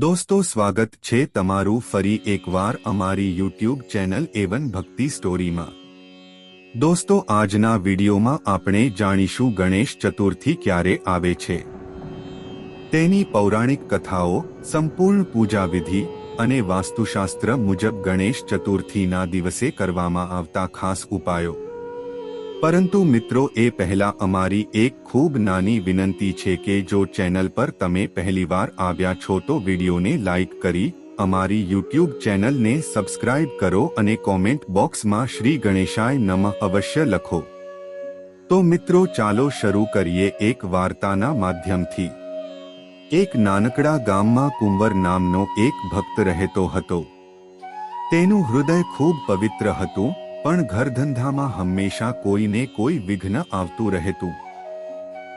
દોસ્તો, સ્વાગત છે તમારું ફરી એકવાર અમારી યુટ્યુબ ચેનલ એવન ભક્તિ સ્ટોરીમાં. દોસ્તો, આજના વિડીયોમાં આપણે જાણીશું ગણેશ ચતુર્થી ક્યારે આવે છે. તેની પૌરાણિક કથાઓ, સંપૂર્ણ પૂજા વિધિ અને વાસ્તુશાસ્ત્ર મુજબ ગણેશ ચતુર્થીના દિવસે કરવામાં આવતા ખાસ ઉપાયો. પરંતુ મિત્રો, એ પહેલા અમારી એક ખૂબ નાની વિનંતી છે કે જો ચેનલ પર તમે પહેલીવાર આવ્યા છો તો વિડીયોને લાઇક કરી, અમારી યુટ્યુબ ચેનલને સબસ્ક્રાઇબ કરો અને કોમેન્ટ બોક્સમાં શ્રી ગણેશાય નમઃ અવશ્ય લખો. તો મિત્રો, ચાલો શરૂ કરીએ એક વાર્તાના માધ્યમથી. એક નાનકડા ગામમાં કુંવર નામનો એક ભક્ત રહેતો હતો. તેનું હૃદય ખૂબ પવિત્ર હતું પણ ઘરધંધામાં હંમેશા કોઈને કોઈ વિઘ્ન આવતું રહેતું.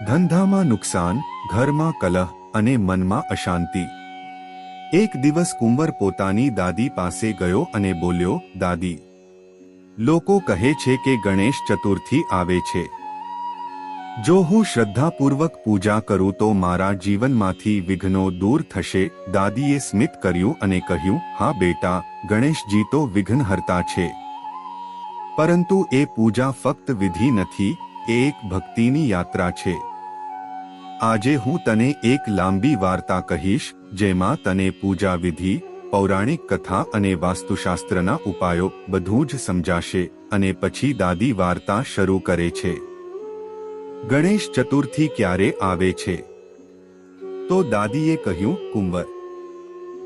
ધંધામાં નુકસાન, ઘરમાં કલહ અને મનમાં અશાંતિ. એક દિવસ કુંવર પોતાની દાદી પાસે ગયો અને બોલ્યો, દાદી, લોકો કહે છે કે ગણેશ ચતુર્થી આવે છે. જો હું શ્રદ્ધાપૂર્વક પૂજા કરું તો મારા જીવનમાંથી વિઘ્નો દૂર થશે. દાદીએ સ્મિત કર્યું અને કહ્યું, હા બેટા, ગણેશજી તો વિઘ્નહર્તા છે. પરંતુ એ પૂજા ફક્ત વિધિ નથી, એ એક ભક્તિની યાત્રા છે. આજે હું તને એક લાંબી વાર્તા કહીશ, જેમાં તને પૂજા વિધિ, પૌરાણિક કથા અને વાસ્તુશાસ્ત્રના ઉપાયો બધું જ સમજાશે અને પછી દાદી વાર્તા શરૂ કરે છે. ગણેશ ચતુર્થી ક્યારે આવે છે? તો દાદીએ કહ્યું, કુંવર,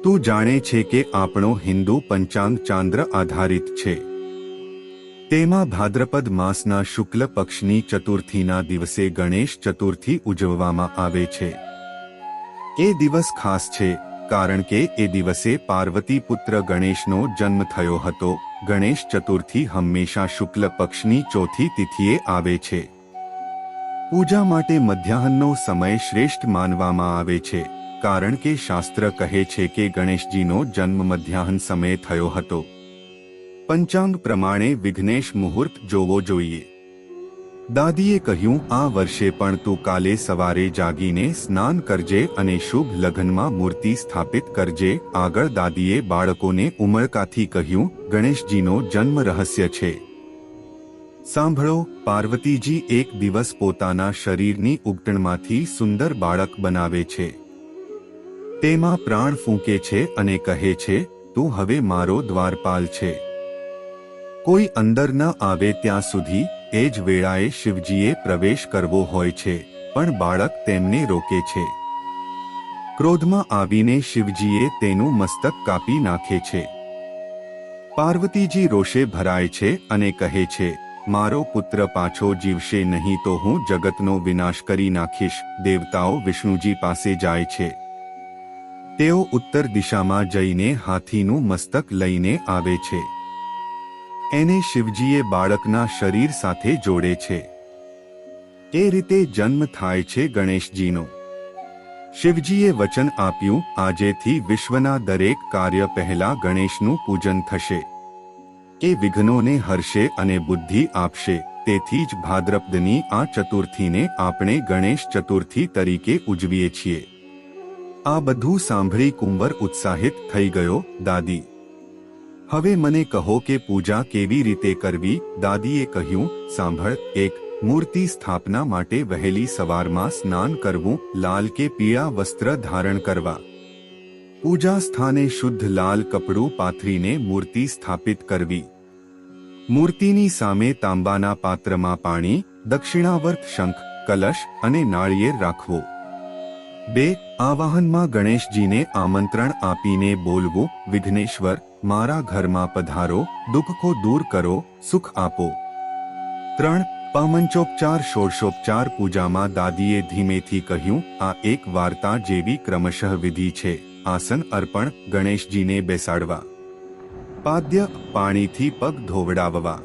તું જાણે છે કે આપણો હિન્દુ પંચાંગ ચાંદ્ર આધારિત છે. તેમાં ભાદ્રપદ માસના શુક્લ પક્ષની ચતુર્થીના દિવસે ગણેશ ચતુર્થી ઉજવવામાં આવે છે. એ દિવસ ખાસ છે, કારણ કે એ દિવસે પાર્વતી પુત્ર ગણેશનો જન્મ થયો હતો. ગણેશ ચતુર્થી હંમેશા શુક્લ પક્ષની ચોથી તિથિએ આવે છે. પૂજા માટે મધ્યાહનનો સમય શ્રેષ્ઠ માનવામાં આવે છે, કારણ કે શાસ્ત્ર કહે છે કે ગણેશજીનો જન્મ મધ્યાહન સમયે થયો હતો. પંચાંગ પ્રમાણે વિઘ્નેશ મુહૂર્ત જોવો જોઈએ. દાદીએ કહ્યું, આ વર્ષે પણ તું કાલે સવારે જાગીને સ્નાન કરજે અને શુભ લગ્નમાં મૂર્તિ સ્થાપિત કરજે. આગળ દાદીએ બાળકોને ઉમળકાથી કહ્યું, ગણેશજીનો જન્મ રહસ્ય છે. સાંભળો, પાર્વતીજી એક દિવસ પોતાના શરીરની ઉગટણમાંથી સુંદર બાળક બનાવે છે. તેમાં પ્રાણ ફૂંકે છે અને કહે છે, તું હવે મારો દ્વારપાલ છે. કોઈ અંદર ન આવે ત્યાં સુધી, એ જ વેળાએ શિવજીએ પ્રવેશ કરવો હોય છે, પણ બાળક તેમને રોકે છે. ક્રોધમાં આવીને શિવજીએ તેનું મસ્તક કાપી નાખે છે. પાર્વતીજી રોષે ભરાય છે અને કહે છે, મારો પુત્ર પાછો જીવશે નહીં તો હું જગતનો વિનાશ કરી નાખીશ, દેવતાઓ વિષ્ણુજી પાસે જાય છે. તેઓ ઉત્તર દિશામાં જઈને હાથીનું મસ્તક લઈને આવે છે. એને શિવજીએ બાળકના શરીર સાથે જોડે છે. એ રીતે જન્મ થાય છે ગણેશજીનો. શિવજીએ વચન આપ્યું, આજેથી વિશ્વના દરેક કાર્ય પહેલા ગણેશનું પૂજન થશે. એ વિઘ્નોને હરશે અને બુદ્ધિ આપશે. તેથી જ ભાદ્રપદની આ ચતુર્થીને આપણે ગણેશ ચતુર્થી તરીકે ઉજવીએ છીએ. આ બધું સાંભળી કુંવર ઉત્સાહિત થઈ ગયો, દાદી હવે મને કહો કે પૂજા કેવી રીતે કરવી? દાદીએ કહ્યું, સાંભળ, એક મૂર્તિ સ્થાપના માટે વહેલી સવારમાં સ્નાન કરવું, લાલ કે પીળા વસ્ત્ર ધારણ કરવા. પૂજા સ્થાને શુદ્ધ લાલ કપડું પાથરીને મૂર્તિ સ્થાપિત કરવી. મૂર્તિની સામે તાંબાના પાત્રમાં પાણી, દક્ષિણાવર્ત શંખ, કલશ અને નાળિયેર રાખવો. બે આવાહનમાં ગણેશજીને આમંત્રણ આપીને બોલવું, વિઘ્નેશ્વર, મારા ઘરમાં પધારો, દુઃખો દૂર કરો, સુખ આપો. ત્રણ પામંચોપચાર ષોડશોપચાર પૂજામાં દાદીએ ધીમેથી કહ્યું, આ એક વાર્તા જેવી ક્રમશઃ વિધિ છે, આસન અર્પણ, ગણેશજીને બેસાડવા. પાદ્ય, પાણીથી પગ ધોવડાવવા.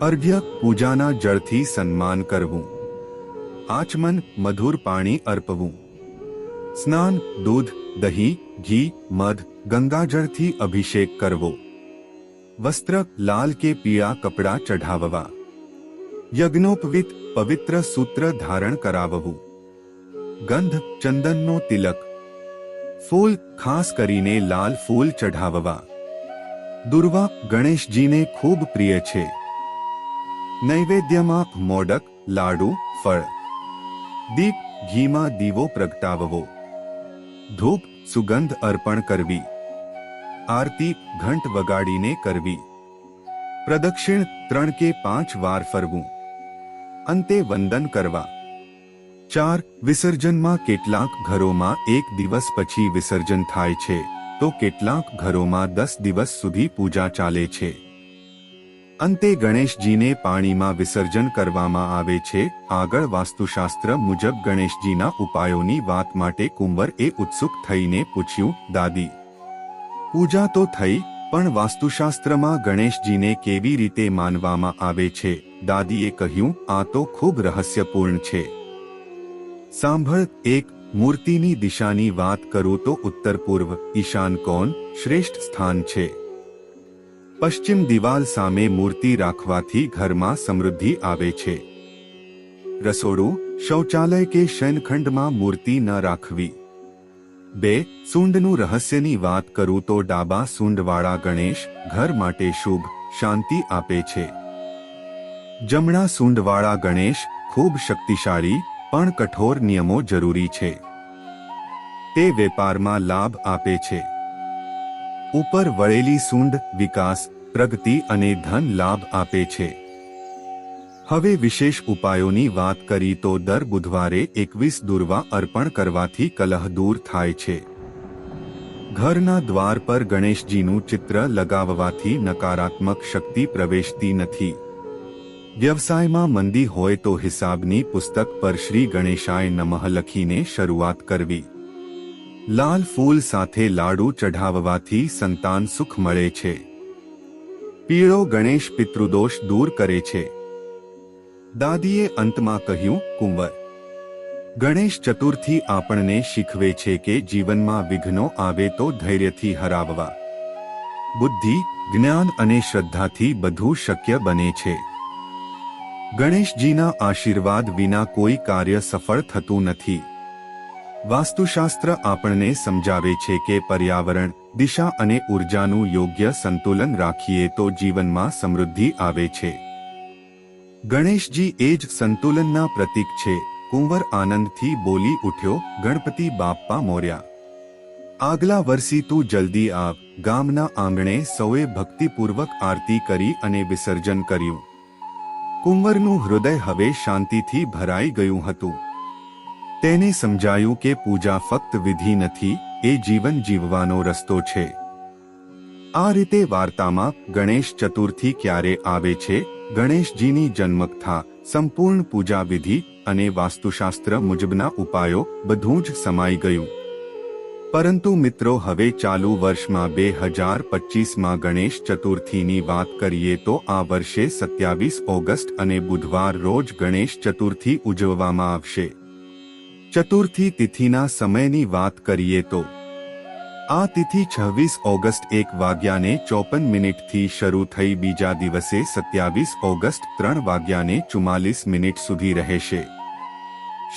અર્ઘ્ય, પૂજાના જળથી સન્માન કરવું. આચમન, મધુર પાણી અર્પવું. સ્નાન દૂધ દહીં ઘી મધ ગંગાજળથી અભિષેક કરવો વસ્ત્ર લાલ કે પીળા કપડાં ચઢાવવા યજ્ઞોપવિત પવિત્ર સૂત્ર ધારણ કરાવવું ગંધ ચંદનનો તિલક ફૂલ ખાસ કરીને લાલ ફૂલ ચઢાવવા દુર્વા ગણેશજીને ખૂબ પ્રિય છે નૈવેદ્યમાં મોડક લાડુ ફળ દીપ ઘીમાં દીવો પ્રગટાવવો ધૂપ, સુગંધ અર્પણ કરવી. આરતી, ઘંટ વગાડીને કરવી. પ્રદક્ષિણ ત્રણ કે પાંચ વાર ફરવું. અંતે વંદન કરવા. ચાર, વિસર્જનમાં કેટલાક ઘરોમાં એક દિવસ પછી વિસર્જન થાય છે, તો કેટલાક ઘરોમાં દસ દિવસ સુધી પૂજા ચાલે છે. અંતે ગણેશજીને પાણીમાં વિસર્જન કરવામાં આવે છે. આગળ વાસ્તુશાસ્ત્ર મુજબ ગણેશજીના ઉપાયોની વાત માટે કુંવર એ ઉત્સુક થઈને પૂછ્યું, દાદી, પૂજા તો થઈ, પણ વાસ્તુશાસ્ત્રમાં ગણેશજીને કેવી રીતે માનવામાં આવે છે? દાદીએ કહ્યું, આ તો ખૂબ રહસ્યપૂર્ણ છે. સાંભળ, એક મૂર્તિની દિશાની વાત કરું તો ઉત્તર પૂર્વ ઈશાન કોણ શ્રેષ્ઠ સ્થાન છે. પશ્ચિમ દિવાલ સામે મૂર્તિ રાખવાથી ઘરમાં સમૃદ્ધિ આવે છે. રસોડું, શૌચાલય કે શયનખંડમાં મૂર્તિ ન રાખવી. બે, સૂંડનું રહસ્યની વાત કરું તો ડાબા સૂંડવાળા ગણેશ ઘર માટે શુભ, શાંતિ આપે છે. જમણા સૂંડવાળા ગણેશ ખૂબ શક્તિશાળી, પણ કઠોર નિયમો જરૂરી છે. તે વેપારમાં લાભ આપે છે. ઉપર વળેલી સૂંડ, વિકાસ, પ્રગતિ અને ધન લાભ આપે છે. હવે વિશેષ ઉપાયોની વાત કરી તો દર બુધવારે એકવીસ દુર્વા અર્પણ કરવાથી કલહ દૂર થાય છે. ઘરના દ્વાર પર ગણેશજીનું ચિત્ર લગાવવાથી નકારાત્મક શક્તિ પ્રવેશતી નથી. વ્યવસાયમાં મંદી હોય તો હિસાબની પુસ્તક પર શ્રી ગણેશાય નમઃ લખીને શરૂઆત કરવી. લાલ ફૂલ સાથે લાડુ ચઢાવવાથી સંતાન સુખ મળે છે. પીળો ગણેશ પિતૃદોષ દૂર કરે છે. દાદીએ અંતમાં કહ્યું, કુંવર, ગણેશ ચતુર્થી આપણને શીખવે છે કે જીવનમાં વિઘ્નો આવે તો ધૈર્યથી હરાવવા. બુદ્ધિ, જ્ઞાન અને શ્રદ્ધાથી બધું શક્ય બને છે. ગણેશજીના આશીર્વાદ વિના કોઈ કાર્ય સફળ થતું નથી. વાસ્તુશાસ્ત્ર આપણને સમજાવે છે કે પર્યાવરણ, દિશા અને ઉર્જાનું યોગ્ય સંતુલન રાખીએ તો જીવનમાં સમૃદ્ધિ આવે છે. ગણેશજી એ જ સંતુલનના પ્રતીક છે. કુંવર આનંદથી બોલી ઉઠ્યો, ગણપતિ બાપ્પા મોર્યા. આગલા વર્ષી તું જલ્દી આવ. ગામના આંગણે સૌએ ભક્તિપૂર્વક આરતી કરી અને વિસર્જન કર્યું. કુંવરનું હૃદય હવે શાંતિથી ભરાઈ ગયું હતું. તેને સમજાયું કે પૂજા ફક્ત વિધિ નથી, એ જીવન જીવવાનો રસ્તો છે. આ રીતે વાર્તામાં ગણેશ ચતુર્થી ક્યારે આવે છે? ગણેશજીની જન્મકથા, સંપૂર્ણ પૂજા વિધિ અને વાસ્તુશાસ્ત્ર મુજબના ઉપાયો બધું જ સમાઈ ગયું. પરંતુ મિત્રો, હવે ચાલુ વર્ષમાં બે હજાર પચીસમાં ગણેશ ચતુર્થીની વાત કરીએ તો આ વર્ષે સત્યાવીસ ઓગસ્ટ અને બુધવાર રોજ ગણેશ ચતુર્થી ઉજવવામાં આવશે. ચતુર્થી તિથિના સમયની વાત કરીએ તો. આ તિથિ છવ્વીસ ઓગસ્ટ એક વાગ્યાને ચોપન મિનિટથી શરૂ થઈ બીજા દિવસે સત્યાવીસ ઓગસ્ટ ત્રણ વાગ્યાને ચુમ્માલીસ મિનિટ સુધી રહેશે.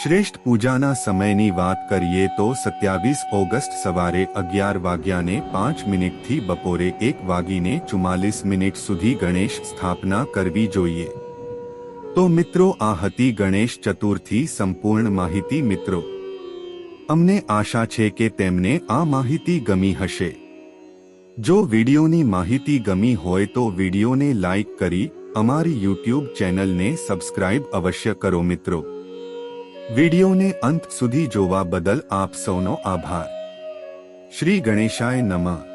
શ્રેષ્ઠ પૂજાના સમયની વાત કરીએ તો સત્યાવીસ ઓગસ્ટ સવારે અગિયાર વાગ્યાને પાંચ મિનિટથી બપોરે એક વાગીને ચુમ્માલીસ મિનિટ સુધી ગણેશ સ્થાપના કરવી જોઈએ. તો મિત્રો આ હતી ગણેશ ચતુર્થી સંપૂર્ણ માહિતી મિત્રો. અમને આશા છે કે તેમને આ માહિતી ગમી હશે. જો વિડીયોની માહિતી ગમી હોય તો વિડીયોને લાઇક કરી અમારી યુટ્યુબ ચેનલને સબસ્ક્રાઇબ અવશ્ય કરો મિત્રો. વિડીયોને અંત સુધી જોવા બદલ આપ સૌનો આભાર. શ્રી ગણેશાય નમઃ.